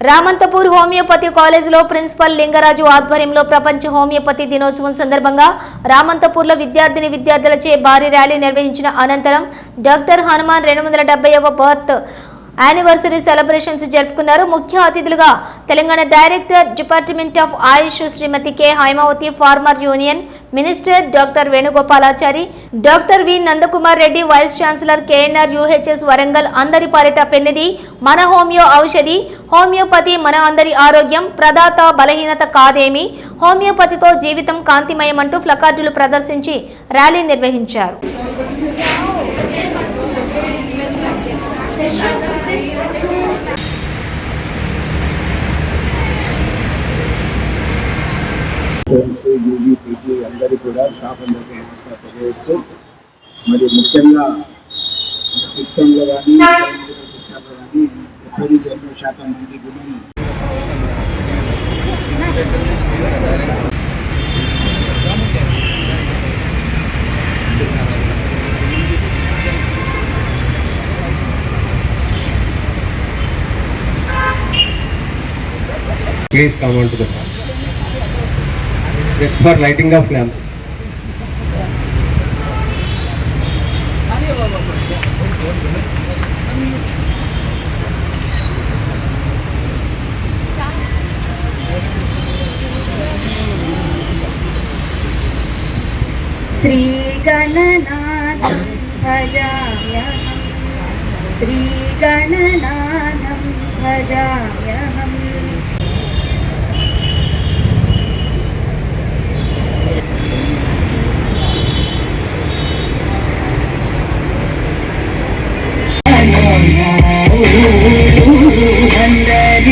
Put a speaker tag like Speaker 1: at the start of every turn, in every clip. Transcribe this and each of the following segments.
Speaker 1: Ramanthapur homeopathy కాలేజీలో principal Lingaraju ఆధ్వర్యంలో ప్రపంచ హోమియోపతి దినోత్సవం సందర్భంగా రామంతపూర్లో విద్యార్థిని విద్యార్థులచే భారీ ర్యాలీ నిర్వహించిన అనంతరం డాక్టర్ హనుమాన్ రెండు వందల డెబ్బైవ బర్త్ యానివర్సరీ సెలబ్రేషన్స్ జరుపుకున్నారు. ముఖ్య అతిథులుగా Telangana director department of AYUSH Shrimati K. Haimavathi former union minister doctor Venugopalachari doctor V. Nandakumar Reddy vice chancellor KNR UHS Warangal అందరి పాలిట పెన్నిది మన హోమియో ఔషధి హోమియోపతి మన అందరి ఆరోగ్యం ప్రదాత బలహీనత కాదేమి హోమియోపతితో జీవితం కాంతిమయమంటూ ఫ్లకార్డులు ప్రదర్శించి ర్యాలీ నిర్వహించారు.
Speaker 2: స్టూడెంట్స్ యూజీ పీజీ అందరికీ కూడా స్టాఫ్ అందరికీ నమస్కారం తెలియజేస్తూ మరి ముఖ్యంగా సిస్టంలో కానీ సిస్టంలో కానీ ఎక్కువ నుంచి ఎక్కువ శాతం మంది కూడా
Speaker 3: Please come on to the front. Just for lighting of lamp.
Speaker 4: श्रीगणनाथं भजाम्यहम् श्रीगणनाथं भजाम्यहम्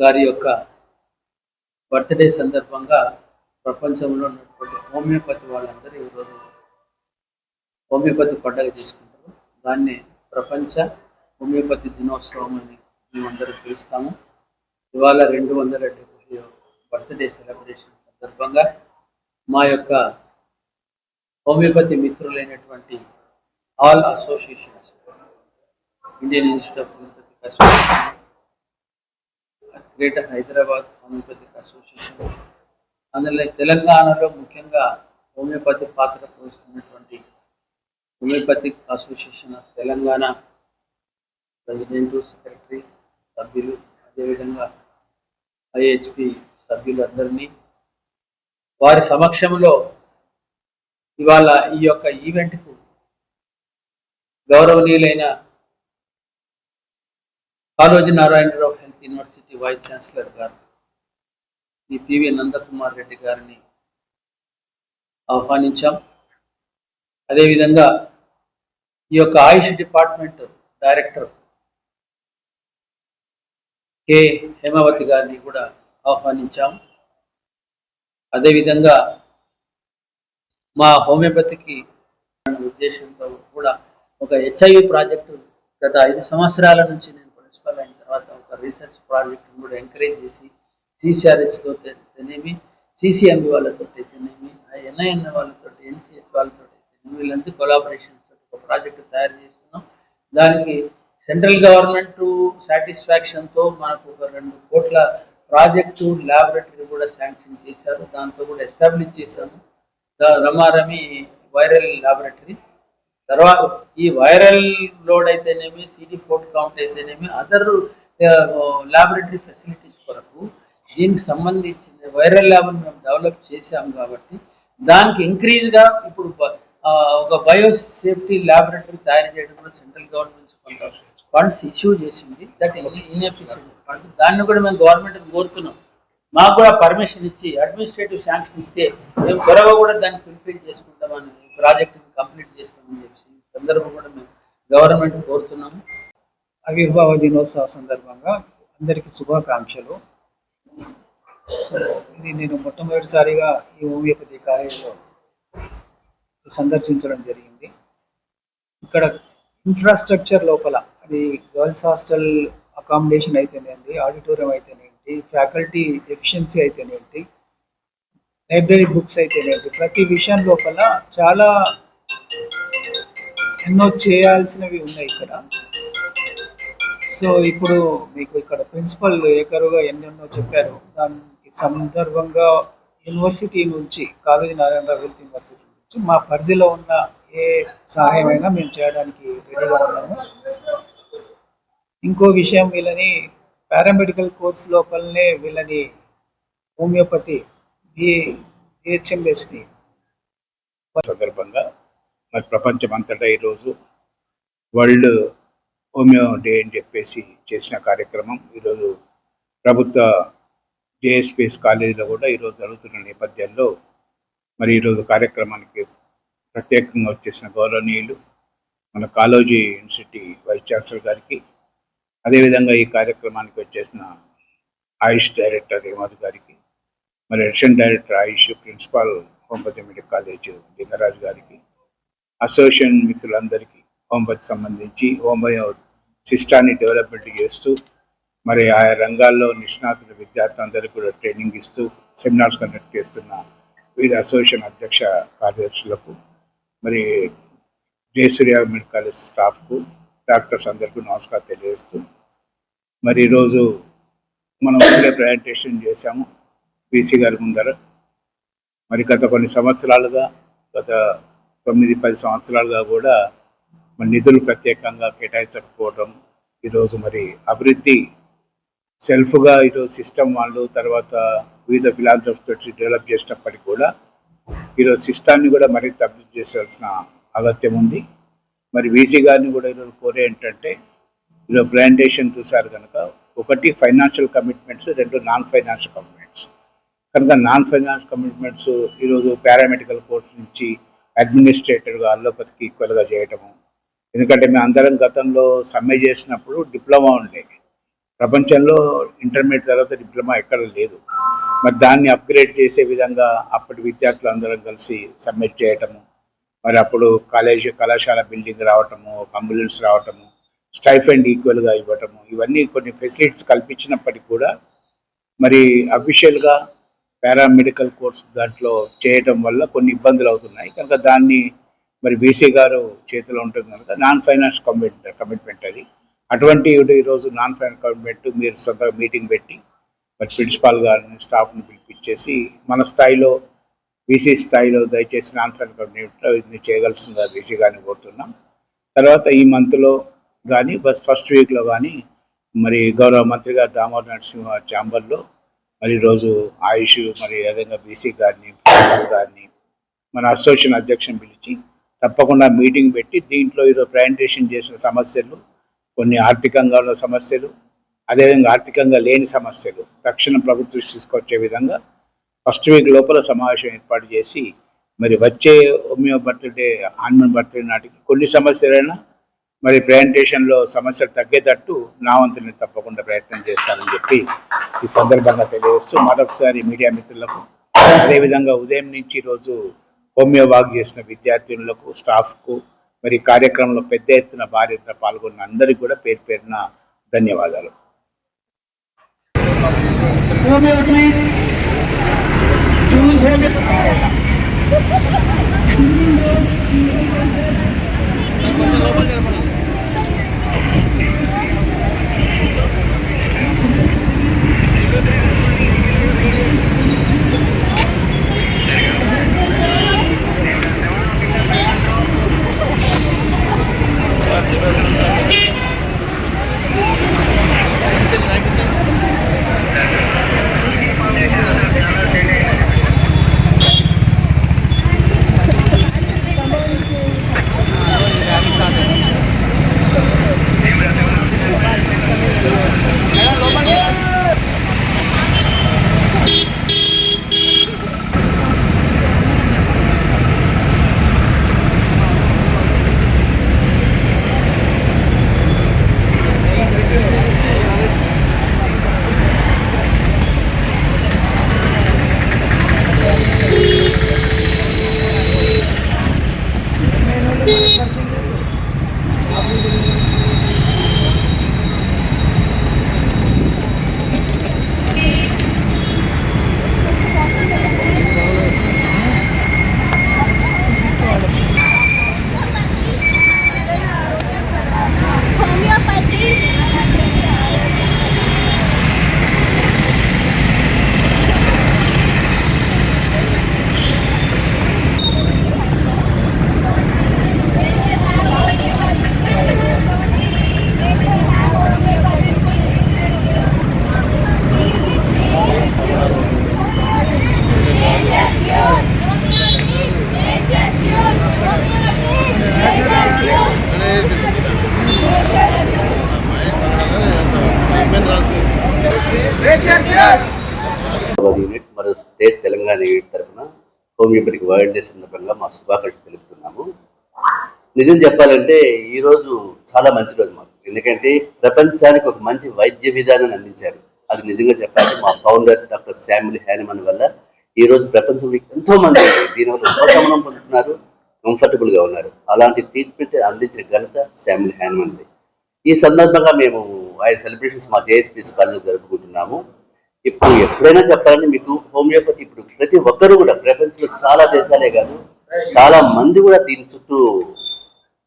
Speaker 5: గారి యొక్క బర్త్డే సందర్భంగా ప్రపంచంలో ఉన్నటువంటి హోమియోపతి వాళ్ళందరూ ఈరోజు హోమియోపతి పండుగ చేసుకుంటారు. దాన్ని ప్రపంచ హోమియోపతి దినోత్సవం అని మేమందరూ పిలుస్తాము. ఇవాళ రెండు వందల డెబ్బై బర్త్డే సెలబ్రేషన్ సందర్భంగా మా యొక్క homeopathy మిత్రులైనటువంటి all associations Indian institute of homeopathy greater Hyderabad homeopathic association అందులో తెలంగాణలో ముఖ్యంగా హోమియోపతి పాత్ర పోషిస్తున్నటువంటి homeopathic association of Telangana president secretary సభ్యులు అదేవిధంగా ఐహెచ్పి సభ్యులందరినీ వారి సమక్షంలో ఇవాళ ఈ యొక్క ఈవెంట్కు గౌరవనీయులైన Kaloji Narayanarao health university vice chancellor గారు ఈ పివి నందకుమార్ రెడ్డి గారిని ఆహ్వానించాం. అదేవిధంగా ఈ యొక్క AYUSH department director K. Hemavathi గారిని కూడా ఆహ్వానించాం. అదేవిధంగా మా హోమియోపతికి ఉద్దేశంతో కూడా ఒక హెచ్ఐవి ప్రాజెక్టు గత ఐదు సంవత్సరాల నుంచి నేను ప్రిన్సిపల్ అయిన రీసెర్చ్ ప్రాజెక్ట్ కూడా ఎంకరేజ్ చేసి సిసిఆర్హెచ్తో అయితేనేమి సిసిఎంబి వాళ్ళతో అయితేనేమి ఎన్ఐఎన్ వాళ్ళతో ఎన్సిహెచ్ వాళ్ళతో అయితేనేమి వీళ్ళంతా కొలాబరేషన్స్ ఒక ప్రాజెక్ట్ తయారు చేస్తున్నాం. దానికి సెంట్రల్ గవర్నమెంట్ సాటిస్ఫాక్షన్తో మనకు ఒక రెండు కోట్ల ప్రాజెక్టు ల్యాబొరేటరీ కూడా శాంక్షన్ చేశారు. దాంతో కూడా ఎస్టాబ్లిష్ చేశాము. రమారమి వైరల్ ల్యాబొరేటరీ తర్వాత ఈ వైరల్ లోడ్ అయితేనేమి సిడి ఫోర్ట్ కౌంట్ అయితేనేమి అదర్ ల్యాబొరేటరీ ఫెసిలిటీస్ కొరకు దీనికి సంబంధించిన వైరల్ ల్యాబ్ని మేము డెవలప్ చేశాం కాబట్టి దానికి ఇంక్రీజ్గా ఇప్పుడు ఒక బయో సేఫ్టీ ల్యాబొరేటరీ తయారు చేయడం కూడా సెంట్రల్ గవర్నమెంట్ కొంత ఫండ్స్ ఇష్యూ చేసింది. దట్ ఇన్ఎఫిషియెంట్ ఫండ్ దాన్ని కూడా మేము గవర్నమెంట్ కోరుతున్నాం. మాకు కూడా పర్మిషన్ ఇచ్చి అడ్మినిస్ట్రేటివ్ శాంక్షన్ ఇస్తే మేము త్వరగా కూడా దాన్ని ఫుల్ఫిల్ చేసుకుంటామని ప్రాజెక్ట్ కంప్లీట్ చేస్తామని చెప్పి సందర్భం కూడా మేము గవర్నమెంట్ కోరుతున్నాం
Speaker 6: ఆవిర్భావ దినోత్సవ సందర్భంగా అందరికీ శుభాకాంక్షలు. సో ఇది నేను మొట్టమొదటిసారిగా ఈ హోమియోపతి కాలేజీలో సందర్శించడం జరిగింది. ఇక్కడ ఇన్ఫ్రాస్ట్రక్చర్ లోపల అది గర్ల్స్ హాస్టల్ అకామిడేషన్ అయితేనేంటి ఆడిటోరియం అయితేనేంటి ఫ్యాకల్టీ ఎఫిషియన్సీ అయితేనేంటి లైబ్రరీ బుక్స్ అయితేనేంటి ప్రతి విషయం లోపల చాలా ఎన్నో చేయాల్సినవి ఉన్నాయి ఇక్కడ. సో ఇప్పుడు మీకు ఇక్కడ ప్రిన్సిపల్ ఏకరుగా ఎన్నెన్నో చెప్పారు. దానికి సందర్భంగా యూనివర్సిటీ నుంచి కాలేజీ నారాయణరావు హెల్త్ యూనివర్సిటీ నుంచి మా పరిధిలో ఉన్న ఏ సహాయమైనా మేము చేయడానికి రెడీగా ఉన్నాము. ఇంకో విషయం వీళ్ళని పారామెడికల్ కోర్స్ లోపలనే వీళ్ళని హోమియోపతి బిహెచ్ఎంఎస్ని
Speaker 2: సందర్భంగా మరి ప్రపంచమంతటా ఈరోజు వరల్డ్ హోమియో డే అని చెప్పేసి చేసిన కార్యక్రమం ఈరోజు ప్రభుత్వ జేఎస్పీఎస్ కాలేజీలో కూడా ఈరోజు జరుగుతున్న నేపథ్యంలో మరి ఈరోజు కార్యక్రమానికి ప్రత్యేకంగా వచ్చేసిన గౌరవనీయులు మన కాలోజీ యూనివర్సిటీ వైస్ ఛాన్సలర్ గారికి అదేవిధంగా ఈ కార్యక్రమానికి వచ్చేసిన ఆయుష్ డైరెక్టర్ హేమద్ గారికి మరి addition director Ayush principal homeopathy medical college Lingaraju గారికి అసోసియేషన్ మిత్రులందరికీ హోంపతి సంబంధించి హోమయో సిస్టాన్ని డెవలప్మెంట్ చేస్తూ మరి ఆయా రంగాల్లో నిష్ణాతుల విద్యార్థులందరికీ కూడా ట్రైనింగ్ ఇస్తూ సెమినార్స్ కండక్ట్ చేస్తున్న వివిధ అసోసియేషన్ అధ్యక్ష కార్యదర్శులకు మరి జయసూర్య మెడికల్ కాలేజ్ స్టాఫ్కు డాక్టర్స్ అందరికీ నమస్కారం తెలియజేస్తూ మరి ఈరోజు మనం ఇప్పుడే ప్రజెంటేషన్ చేశాము బీసీ గారి ముందర. మరి గత కొన్ని సంవత్సరాలుగా గత తొమ్మిది పది సంవత్సరాలుగా కూడా మరి నిధులు ప్రత్యేకంగా కేటాయించకపోవడం ఈరోజు మరి అభివృద్ధి సెల్ఫ్గా ఈరోజు సిస్టమ్ వాళ్ళు తర్వాత వివిధ ఫిలాంథ్రఫ్స్ డెవలప్ చేసినప్పటికీ కూడా ఈరోజు సిస్టాన్ని కూడా మరింత అభివృద్ధి చేయాల్సిన అగత్యం ఉంది. మరి వీసీ గారిని కూడా ఈరోజు కోరే ఏంటంటే ఈరోజు ప్లాంటేషన్ చూశారు కనుక ఒకటి ఫైనాన్షియల్ కమిట్మెంట్స్ రెండు నాన్ ఫైనాన్షియల్ కమిట్మెంట్స్. కనుక నాన్ ఫైనాన్స్ కమిట్మెంట్స్ ఈరోజు పారామెడికల్ కోర్స్ నుంచి అడ్మినిస్ట్రేటర్గా అల్లోపతికి ఈక్వల్గా చేయటము ఎందుకంటే మేము అందరం గతంలో సమ్మె చేసినప్పుడు డిప్లొమా ఉండేది ప్రపంచంలో ఇంటర్మీడియట్ తర్వాత డిప్లొమా ఎక్కడ లేదు. మరి దాన్ని అప్గ్రేడ్ చేసే విధంగా అప్పటి విద్యార్థులు అందరం కలిసి సబ్మిట్ చేయటము మరి అప్పుడు కాలేజీ కళాశాల బిల్డింగ్ రావటము ఒక అంబులెన్స్ రావటము స్టైఫండ్ ఈక్వల్గా ఇవ్వటము ఇవన్నీ కొన్ని ఫెసిలిటీస్ కల్పించినప్పటికీ కూడా మరి అఫీషియల్గా పారామెడికల్ కోర్స్ దాంట్లో చేయటం వల్ల కొన్ని ఇబ్బందులు అవుతున్నాయి. కనుక దాన్ని మరి బీసీ గారు చేతిలో ఉంటుంది కనుక నాన్ ఫైనాన్స్ కమిట్ కమిట్మెంట్ అది. అటువంటి ఈరోజు నాన్ ఫైనాన్స్ కమిట్మెంట్ మీరు సొంత మీటింగ్ పెట్టి మరి ప్రిన్సిపాల్ గారిని స్టాఫ్ని పిలిపించేసి మన స్థాయిలో బీసీ స్థాయిలో దయచేసి నాన్ ఫైనాన్స్ కమిట్మెంట్లో ఇది చేయగలసిందిగా బీసీ గారిని కోరుతున్నాం. తర్వాత ఈ మంత్లో కానీ బస్ ఫస్ట్ వీక్లో కానీ మరి గౌరవ మంత్రి గారు దామోదర్ నరసింహ ఛాంబర్లో మరి ఈరోజు ఆయుష్ మరి అదేవిధంగా బీసీ గారిని గారిని మన అసోసియేషన్ అధ్యక్షుని పిలిచి తప్పకుండా మీటింగ్ పెట్టి దీంట్లో ఈరోజు ప్రజెంటేషన్ చేసిన సమస్యలు కొన్ని ఆర్థికంగా ఉన్న సమస్యలు అదేవిధంగా ఆర్థికంగా లేని సమస్యలు తక్షణం ప్రభుత్వం తీసుకొచ్చే విధంగా ఫస్ట్ వీక్ లోపల సమావేశం ఏర్పాటు చేసి మరి వచ్చే హోమియో బర్త్డే ఆన్మన్ బర్త్డే నాటికి కొన్ని సమస్యలైనా మరి ప్రజెంటేషన్లో సమస్యలు తగ్గేటట్టు నా వంతుని తప్పకుండా ప్రయత్నం చేస్తానని చెప్పి ఈ సందర్భంగా తెలియజేస్తూ మరొకసారి మీడియా మిత్రులకు అదేవిధంగా ఉదయం నుంచి ఈరోజు హోమియోవాగ్ చేసిన విద్యార్థినులకు స్టాఫ్కు మరి కార్యక్రమంలో పెద్ద ఎత్తున భార్యత పాల్గొన్న అందరికీ కూడా పేరు పేరున ధన్యవాదాలు.
Speaker 7: లోపల యూనిట్ మరియు స్టేట్ తెలంగాణ యూనిట్ తరఫున హోమియోపతిక్ వరల్డ్ డే సందర్భంగా మా శుభాకాంక్షలు తెలుపుతున్నాము. నిజం చెప్పాలంటే ఈ రోజు చాలా మంచి రోజు మాకు. ఎందుకంటే ప్రపంచానికి ఒక మంచి వైద్య విధానాన్ని అందించారు. అది నిజంగా చెప్పాలంటే మా ఫౌండర్ డాక్టర్ శామ్యుల్ హ్యానిమన్ వల్ల ఈ రోజు ప్రపంచంలో ఎంతో మంది దీనివల్ల ఉపశమనం పొందుతున్నారు. కంఫర్టబుల్గా ఉన్నారు. అలాంటి ట్రీట్మెంట్ అందించిన ఘనత శామ్యుల్ హ్యానిమన్ది ఈ సందర్భంగా మేము ఆయన సెలబ్రేషన్స్ మా జేఎస్పీఎస్ కాలేజీలో జరుపుకుంటున్నాము. ఇప్పుడు ఎప్పుడైనా చెప్పాలని మీకు హోమియోపతి ఇప్పుడు ప్రతి ఒక్కరు కూడా ప్రపంచంలో చాలా దేశాలే కాదు చాలా మంది కూడా దీని చుట్టూ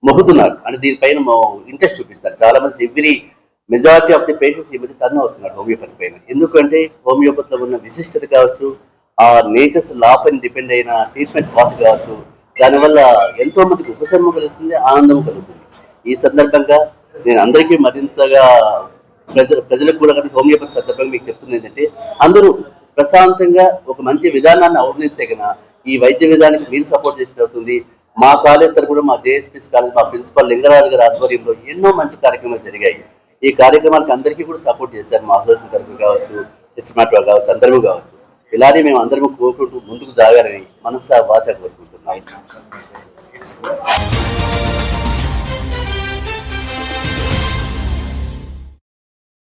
Speaker 7: మొగ్గుతున్నారు. అంటే దీనిపైన ఇంట్రెస్ట్ చూపిస్తారు. చాలా మంది every majority of the patients ఈ మధ్య టర్న్ అవుతున్నారు హోమియోపతి పైన. ఎందుకంటే హోమియోపతిలో ఉన్న విశిష్టత కావచ్చు ఆ నేచర్స్ లా పైన డిపెండ్ అయిన ట్రీట్మెంట్ పార్ట్ కావచ్చు దానివల్ల ఎంతో మందికి ఉపశమనం కలుగుతుంది ఆనందం కలుగుతుంది. ఈ సందర్భంగా నేను అందరికీ మరింతగా ప్రజ ప్రజలకు కూడా కానీ హోమియోపతి సందర్భంగా మీకు చెప్తుంది ఏంటంటే అందరూ ప్రశాంతంగా ఒక మంచి విధానాన్ని అవగణిస్తే కనుక ఈ వైద్య విధానానికి మీరు సపోర్ట్ చేసినట్టు అవుతుంది. మా కాలేజ్ తరపున కూడా మా జేఎస్పీస్ కాలేజ్ మా ప్రిన్సిపల్ లింగరాజు గారి ఆధ్వర్యంలో ఎన్నో మంచి కార్యక్రమాలు జరిగాయి. ఈ కార్యక్రమానికి అందరికీ కూడా సపోర్ట్ చేశారు మా అసోసియేషన్ తరపు కావచ్చు హెచ్మాట్ కావచ్చు అందరూ కావచ్చు. ఇలానే మేము అందరము కోరుకుంటూ ముందుకు జాగాలని మనసా భాష Okay.